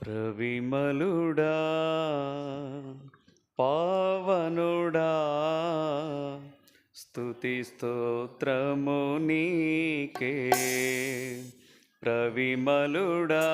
ప్రవిమలుడా పావనుడా స్థుతి స్తోత్రము నీకే ప్రవిమలుడా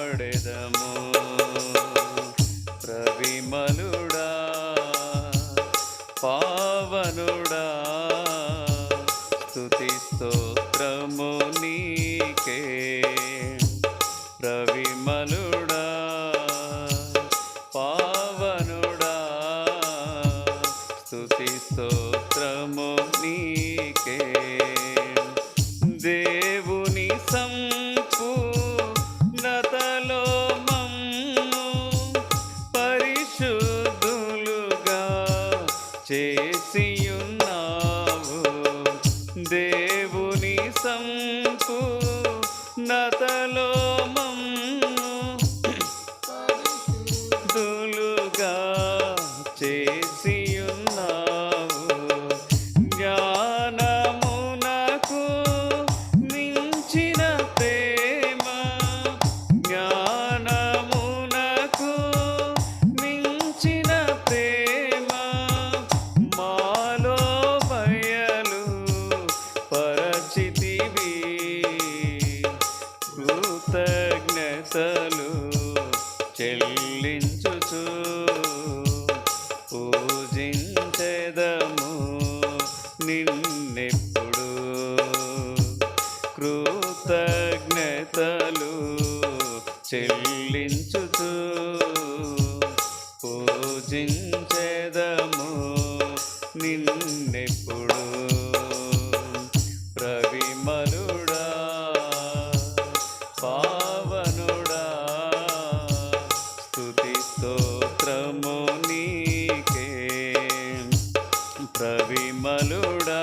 పాడెదము. రవిమలుడా పావనుడా స్తుతి స్తోత్రము నీకే. God. నిన్నెప్పుడు ప్రవిమలుడా పావనుడా స్థుతి స్తోత్రము నీకే ప్రవిమలుడా.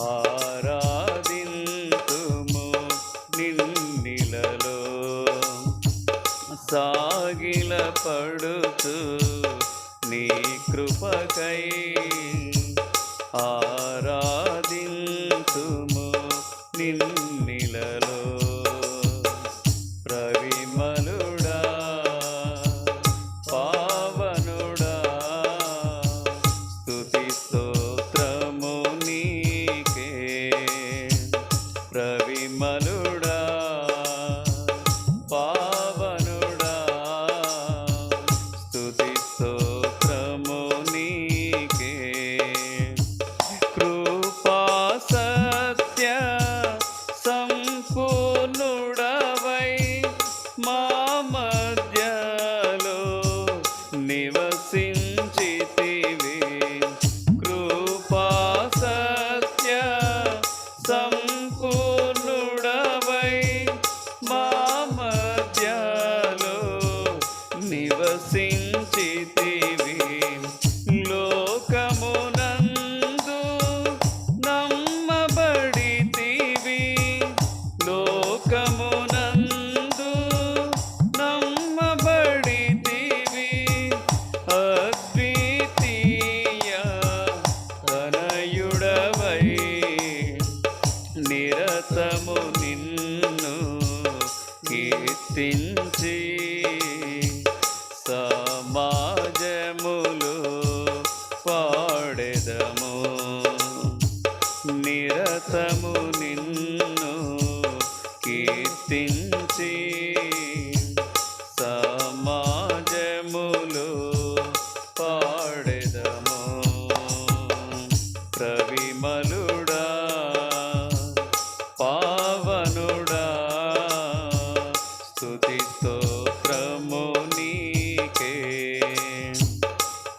ఆరాధింతుము నిన్నిలలో. సాగిల పడుతూ నీ కృపకై విమలుడా పావనుడా. స్తుతి స్తోత్రము నీకే. కృపా సత్య సంపూర్ణ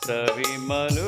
सविमल